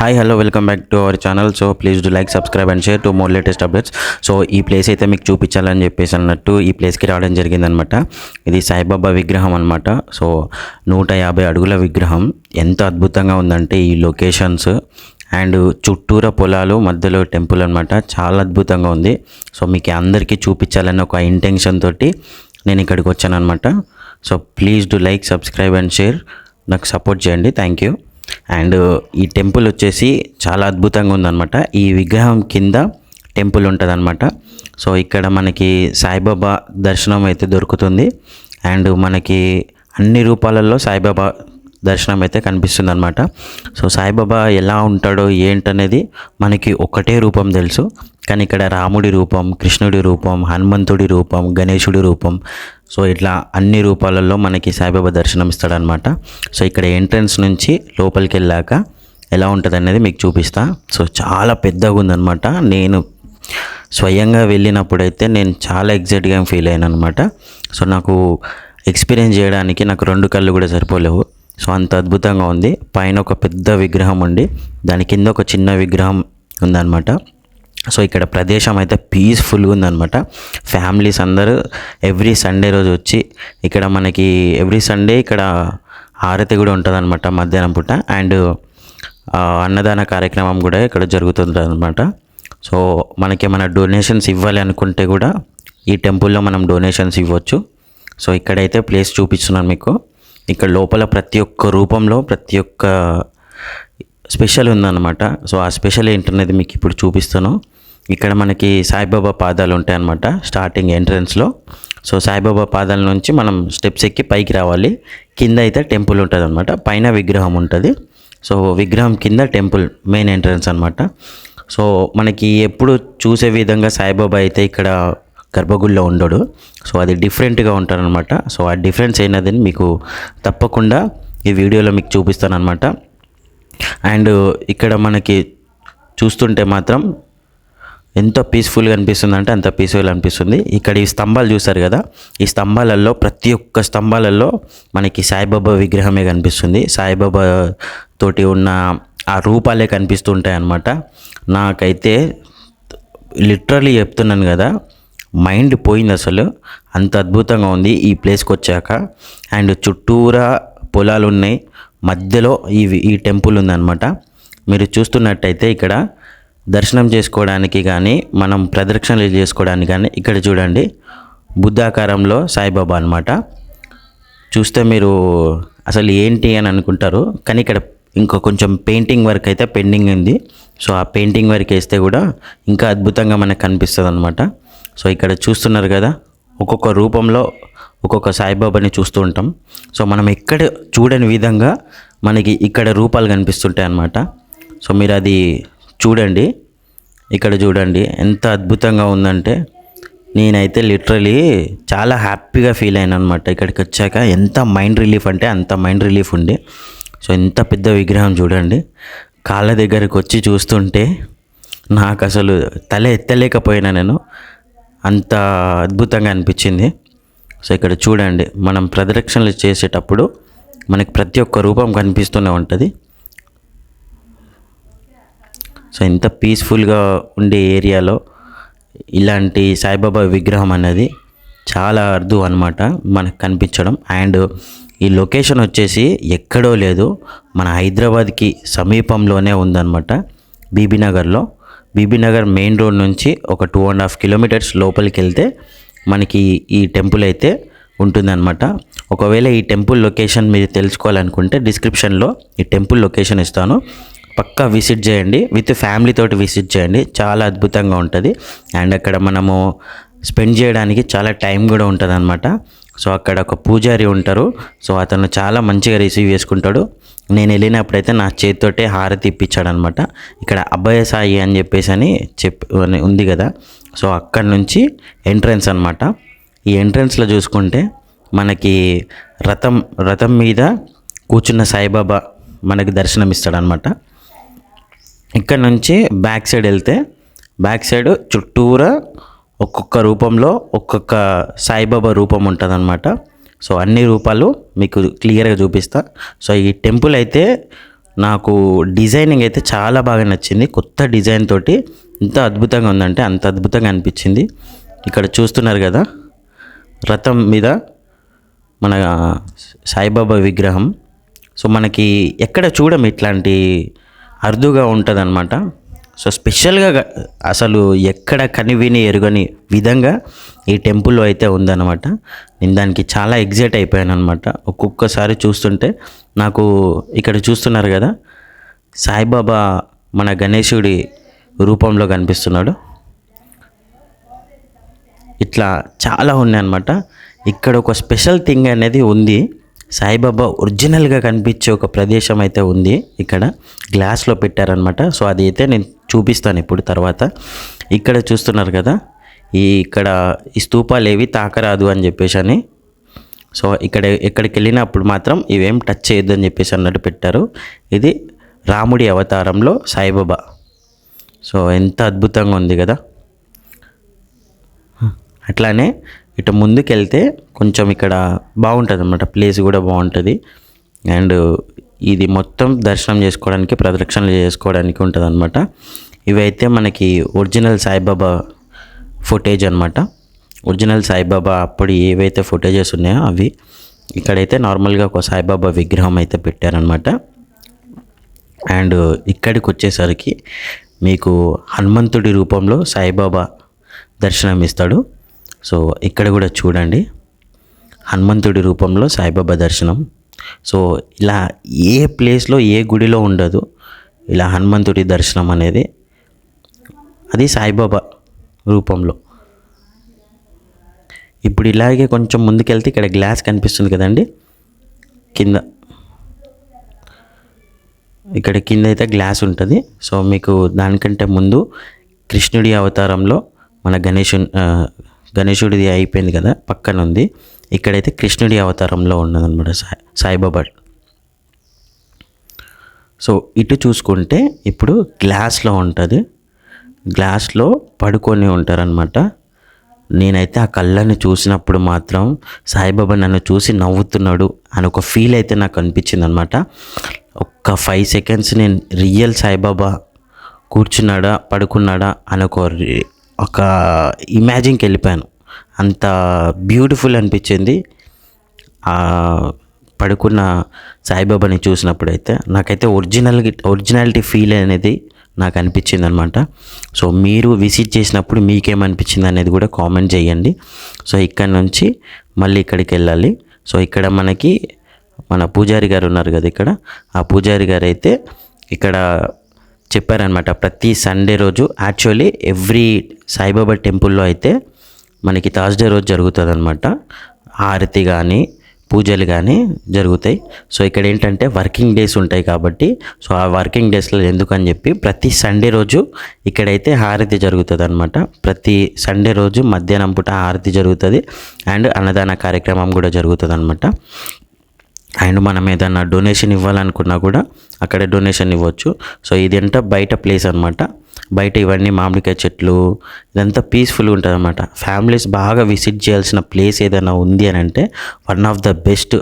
Hi hello welcome back to our channel so please do like subscribe and share to more latest updates so ఈ place అయితే మీకు చూపించాలని చెప్పేసి అన్నట్టు ఈ ప్లేస్కి రావడం జరిగిందనమాట ఇది సాయిబాబా విగ్రహం అనమాట సో నూట యాభై అడుగుల విగ్రహం. ఎంత అద్భుతంగా ఉందంటే ఈ లొకేషన్స్ అండ్ చుట్టూర పొలాలు మధ్యలో టెంపుల్ అనమాట చాలా అద్భుతంగా ఉంది. సో మీకు అందరికీ చూపించాలని ఒక ఇంటెన్షన్ తోటి నేను ఇక్కడికి వచ్చాను అనమాట so please do like subscribe and share నాకు సపోర్ట్ చేయండి. థ్యాంక్ యూ అండ్ ఈ టెంపుల్ వచ్చేసి చాలా అద్భుతంగా ఉందన్నమాట. ఈ విగ్రహం కింద టెంపుల్ ఉంటుందన్నమాట. సో ఇక్కడ మనకి సాయిబాబా దర్శనం అయితే దొరుకుతుంది. అండ్ మనకి అన్ని రూపాలలో సాయిబాబా దర్శనం అయితే కనిపిస్తుంది అనమాట సో సాయిబాబా ఎలా ఉంటాడో ఏంటనేది మనకి ఒకటే రూపం తెలుసు. కానీ ఇక్కడ రాముడి రూపం కృష్ణుడి రూపం హనుమంతుడి రూపం గణేశుడి రూపం సో ఇట్లా అన్ని రూపాలలో మనకి సాయిబాబా దర్శనం ఇస్తాడనమాట సో ఇక్కడ ఎంట్రన్స్ నుంచి లోపలికి వెళ్ళాక ఎలా ఉంటుంది అనేది మీకు చూపిస్తా. సో చాలా పెద్దగా ఉందన్నమాట. నేను స్వయంగా వెళ్ళినప్పుడైతే నేను చాలా ఎగ్జైట్గా ఫీల్ అయ్యాను అనమాట సో నాకు ఎక్స్పీరియన్స్ చేయడానికి నాకు రెండు కళ్ళు కూడా సరిపోలేవు. సో అంత అద్భుతంగా ఉంది. పైన ఒక పెద్ద విగ్రహం ఉండి దాని కింద ఒక చిన్న విగ్రహం ఉందన్నమాట. సో ఇక్కడ ప్రదేశం అయితే పీస్ఫుల్గా ఉందన్నమాట. ఫ్యామిలీస్ అందరూ ఎవ్రీ సండే రోజు వచ్చి ఇక్కడ మనకి ఎవ్రీ సండే ఇక్కడ హారతి కూడా ఉంటుందన్నమాట మధ్యాహ్నం పూట. అండ్ అన్నదాన కార్యక్రమం కూడా ఇక్కడ జరుగుతుంది అనమాట సో మనకి ఏమైనా డొనేషన్స్ ఇవ్వాలి అనుకుంటే కూడా ఈ టెంపుల్లో మనం డొనేషన్స్ ఇవ్వచ్చు. సో ఇక్కడైతే ప్లేస్ చూపిస్తున్నాను మీకు. ఇక్కడ లోపల ప్రతి ఒక్క రూపంలో ప్రతి ఒక్క స్పెషల్ ఉందన్నమాట. సో ఆ స్పెషల్ ఏంటనేది మీకు ఇప్పుడు చూపిస్తాను. ఇక్కడ మనకి సాయిబాబా పాదాలు ఉంటాయన్నమాట స్టార్టింగ్ ఎంట్రన్స్లో. సో సాయిబాబా పాదాల నుంచి మనం స్టెప్స్ ఎక్కి పైకి రావాలి. కింద అయితే టెంపుల్ ఉంటుంది అనమాట పైన విగ్రహం ఉంటుంది. సో విగ్రహం కింద టెంపుల్ మెయిన్ ఎంట్రన్స్ అనమాట సో మనకి ఎప్పుడు చూసే విధంగా సాయిబాబా అయితే ఇక్కడ గర్భగుడిలో ఉండడు. సో అది డిఫరెంట్గా ఉంటారనమాట సో ఆ డిఫరెన్స్ ఏంటని మీకు తప్పకుండా ఈ వీడియోలో మీకు చూపిస్తానమాట అండ్ ఇక్కడ మనకి చూస్తుంటే మాత్రం ఎంత పీస్ఫుల్గా అనిపిస్తుంది అంటే అంత పీస్ఫుల్ అనిపిస్తుంది. ఇక్కడ ఈ స్తంభాలు చూసారు కదా? ఈ స్తంభాలలో ప్రతి ఒక్క స్తంభాలలో మనకి సాయిబాబా విగ్రహమే కనిపిస్తుంది. సాయిబాబా తోటి ఉన్న ఆ రూపాలే కనిపిస్తుంటాయి అన్నమాట నాకైతే లిటరలీ చెప్తున్నాను కదా మైండ్ పోయింది అసలు. అంత అద్భుతంగా ఉంది ఈ ప్లేస్కి వచ్చాక. అండ్ చుట్టూరా పొలాలు ఉన్నాయి. మధ్యలో ఈ ఈ టెంపుల్ ఉందన్నమాట. మీరు చూస్తున్నట్టయితే ఇక్కడ దర్శనం చేసుకోవడానికి కానీ మనం ప్రదక్షిణలు చేసుకోవడానికి కానీ ఇక్కడ చూడండి బుద్ధాకారంలో సాయిబాబా అనమాట చూస్తే మీరు అసలు ఏంటి అని అనుకుంటారు. కానీ ఇక్కడ ఇంకా కొంచెం పెయింటింగ్ వర్క్ అయితే పెండింగ్ ఉంది. సో ఆ పెయింటింగ్ వర్క్ వేస్తే కూడా ఇంకా అద్భుతంగా మనకు కనిపిస్తుంది అనమాట సో ఇక్కడ చూస్తున్నారు కదా ఒక్కొక్క రూపంలో ఒక్కొక్క సాయిబాబాని చూస్తూ ఉంటాం. సో మనం ఎక్కడ చూడని విధంగా మనకి ఇక్కడ రూపాలు కనిపిస్తుంటాయి అన్నమాట. సో మీరు అది చూడండి ఇక్కడ చూడండి ఎంత అద్భుతంగా ఉందంటే నేనైతే లిటరలీ చాలా హ్యాపీగా ఫీల్ అయినా అనమాట ఇక్కడికి వచ్చాక ఎంత మైండ్ రిలీఫ్ అంటే అంత మైండ్ రిలీఫ్ ఉంది సో ఎంత పెద్ద విగ్రహం చూడండి. కాళ్ళ దగ్గరకు వచ్చి చూస్తుంటే నాకు అసలు తల ఎత్తలేకపోయినా నేను. అంత అద్భుతంగా అనిపించింది. సో ఇక్కడ చూడండి మనం ప్రదక్షిణలు చేసేటప్పుడు మనకి ప్రతి ఒక్క రూపం కనిపిస్తూనే ఉంటుంది. సో ఇంత పీస్ఫుల్గా ఉండే ఏరియాలో ఇలాంటి సాయిబాబా విగ్రహం అనేది చాలా అర్థం అనమాట మనకు కనిపించడం. అండ్ ఈ లొకేషన్ వచ్చేసి ఎక్కడో లేదు మన హైదరాబాద్కి సమీపంలోనే ఉందన్నమాట. బీబీనగర్లో బీబీనగర్ మెయిన్ రోడ్ నుంచి ఒక టూ అండ్ హాఫ్ కిలోమీటర్స్ లోపలికి వెళ్తే మనకి ఈ టెంపుల్ అయితే ఉంటుందన్నమాట. ఒకవేళ ఈ టెంపుల్ లొకేషన్ మీరు తెలుసుకోవాలనుకుంటే డిస్క్రిప్షన్లో ఈ టెంపుల్ లొకేషన్ ఇస్తాను. పక్కా విజిట్ చేయండి విత్ ఫ్యామిలీ తోటి విజిట్ చేయండి. చాలా అద్భుతంగా ఉంటుంది. అండ్ అక్కడ మనము స్పెండ్ చేయడానికి చాలా టైం కూడా ఉంటుంది అనమాట సో అక్కడ ఒక పూజారి ఉంటారు. సో అతను చాలా మంచిగా రిసీవ్ చేసుకుంటాడు. నేను వెళ్ళినప్పుడైతే నా చేతితోటే హారతి ఇప్పించాడు అనమాట ఇక్కడ అభయ సాయి అని చెప్పేసి అని చెప్పి ఉంది కదా. సో అక్కడ నుంచి ఎంట్రన్స్ అనమాట. ఈ ఎంట్రన్స్లో చూసుకుంటే మనకి రథం రథం మీద కూర్చున్న సాయిబాబా మనకి దర్శనం ఇస్తాడనమాట ఇక్కడ నుంచి బ్యాక్ సైడ్ వెళ్తే బ్యాక్ సైడ్ చుట్టూరా ఒక్కొక్క రూపంలో ఒక్కొక్క సాయిబాబా రూపం ఉంటుందన్నమాట సో అన్ని రూపాలు మీకు క్లియర్గా చూపిస్తా. సో ఈ టెంపుల్ అయితే నాకు డిజైనింగ్ అయితే చాలా బాగా నచ్చింది. కొత్త డిజైన్ తోటి ఎంత అద్భుతంగా ఉందంటే అంత అద్భుతంగా అనిపించింది. ఇక్కడ చూస్తున్నారు కదా రథం మీద మన సాయిబాబా విగ్రహం. సో మనకి ఎక్కడ చూడం ఇట్లాంటి అరుదుగా ఉంటుంది అనమాట సో స్పెషల్గా అసలు ఎక్కడ కనివిని ఎరుగని విధంగా ఈ టెంపుల్లో అయితే ఉందన్నమాట. నేను దానికి చాలా ఎగ్జైట్ అయిపోయాను అనమాట ఒక్కొక్కసారి చూస్తుంటే నాకు ఇక్కడ చూస్తున్నారు కదా సాయిబాబా మన గణేశుడి రూపంలో కనిపిస్తున్నాడు. ఇట్లా చాలా ఉన్నాయి అనమాట ఇక్కడ ఒక స్పెషల్ థింగ్ అనేది ఉంది. సాయిబాబా ఒరిజినల్గా కనిపించే ఒక ప్రదేశం అయితే ఉంది ఇక్కడ. గ్లాస్లో పెట్టారనమాట సో అది అయితే నేను చూపిస్తాను ఇప్పుడు తర్వాత. ఇక్కడ చూస్తున్నారు కదా ఈ ఇక్కడ ఈ స్తూపాలు ఏవి తాకరాదు అని చెప్పేసి అని. సో ఇక్కడ ఎక్కడికి వెళ్ళినప్పుడు మాత్రం ఇవేం టచ్ చేయొద్దు అని చెప్పేసి అన్నట్టు పెట్టారు. ఇది రాముడి అవతారంలో సాయిబాబా. సో ఎంత అద్భుతంగా ఉంది కదా. అట్లానే ఇటు ముందుకెళ్తే కొంచెం ఇక్కడ బాగుంటుంది అనమాట ప్లేస్ కూడా బాగుంటుంది. అండ్ ఇది మొత్తం దర్శనం చేసుకోవడానికి ప్రదక్షిణలు చేసుకోవడానికి ఉంటుంది అనమాట ఇవైతే మనకి ఒరిజినల్ సాయిబాబా ఫుటేజ్ అనమాట ఒరిజినల్ సాయిబాబా అప్పుడు ఏవైతే ఫుటేజెస్ ఉన్నాయో అవి ఇక్కడైతే నార్మల్గా ఒక సాయిబాబా విగ్రహం అయితే పెట్టారనమాట అండ్ ఇక్కడికి వచ్చేసరికి మీకు హనుమంతుడి రూపంలో సాయిబాబా దర్శనం ఇస్తాడు. సో ఇక్కడ కూడా చూడండి. హనుమంతుడి రూపంలో సాయిబాబా దర్శనం. సో ఇలా ఏ ప్లేస్లో ఏ గుడిలో ఉండదు. ఇలా హనుమంతుడి దర్శనం అనేది. అది సాయిబాబా. రూపంలో. ఇప్పుడు ఇలాగే కొంచెం ముందుకెళ్తే ఇక్కడ గ్లాస్ కనిపిస్తుంది కదండి. కింద. ఇక్కడ కింద అయితే గ్లాస్ ఉంటుంది. సో మీకు దానికంటే ముందు కృష్ణుడి అవతారంలో మన గణేషు గణేషుడిది గణేశుడిది అయిపోయింది కదా పక్కన ఉంది ఇక్కడైతే కృష్ణుడి అవతారంలో ఉన్నదన్నమాట సాయి సాయిబాబా. సో ఇటు చూసుకుంటే ఇప్పుడు గ్లాస్లో ఉంటుంది. గ్లాస్లో పడుకొని ఉంటారనమాట నేనైతే ఆ కళ్ళని చూసినప్పుడు మాత్రం సాయిబాబా నన్ను చూసి నవ్వుతున్నాడు అని ఒక ఫీల్ అయితే నాకు అనిపించింది అనమాట ఒక్క ఫైవ్ సెకండ్స్ నేను రియల్ సాయిబాబా కూర్చున్నాడా పడుకున్నాడా అని ఒక ఒక ఇమాజిన్కి వెళ్ళిపోయాను. అంత బ్యూటిఫుల్ అనిపించింది. పడుకున్న సాయిబాబాని చూసినప్పుడైతే నాకైతే ఒరిజినల్ ఒరిజినాలిటీ ఫీల్ అనేది నాకు అనిపించింది అనమాట సో మీరు విజిట్ చేసినప్పుడు మీకేమనిపించింది అనేది కూడా కామెంట్ చేయండి. సో ఇక్కడ నుంచి మళ్ళీ ఇక్కడికి వెళ్ళాలి. సో ఇక్కడ మనకి మన పూజారి గారు ఉన్నారు కదా ఇక్కడ. ఆ పూజారి గారు అయితే ఇక్కడ చెప్పారనమాట. ప్రతి సండే రోజు యాక్చువల్లీ ఎవ్రీ సాయిబాబా టెంపుల్లో అయితే మనకి థర్స్డే రోజు జరుగుతుంది అనమాట హారతి కానీ పూజలు కానీ జరుగుతాయి. సో ఇక్కడ ఏంటంటే వర్కింగ్ డేస్ ఉంటాయి కాబట్టి సో ఆ వర్కింగ్ డేస్లో ఎందుకని చెప్పి ప్రతి సండే రోజు ఇక్కడైతే హారతి జరుగుతుంది అనమాట ప్రతి సండే రోజు మధ్యాహ్నం పూట హారతి జరుగుతుంది అండ్ అన్నదాన కార్యక్రమం కూడా జరుగుతుంది అనమాట అండ్ మనం ఏదన్నా డొనేషన్ ఇవ్వాలనుకున్నా కూడా అక్కడ డొనేషన్ ఇవ్వచ్చు. సో ఇదంతా బయట ప్లేస్ అనమాట బయట ఇవన్నీ మామిడికాయ చెట్లు ఇదంతా పీస్ఫుల్గా ఉంటుంది అనమాట ఫ్యామిలీస్ బాగా విజిట్ చేయాల్సిన ప్లేస్ ఏదైనా ఉంది అని అంటే వన్ ఆఫ్ ద బెస్ట్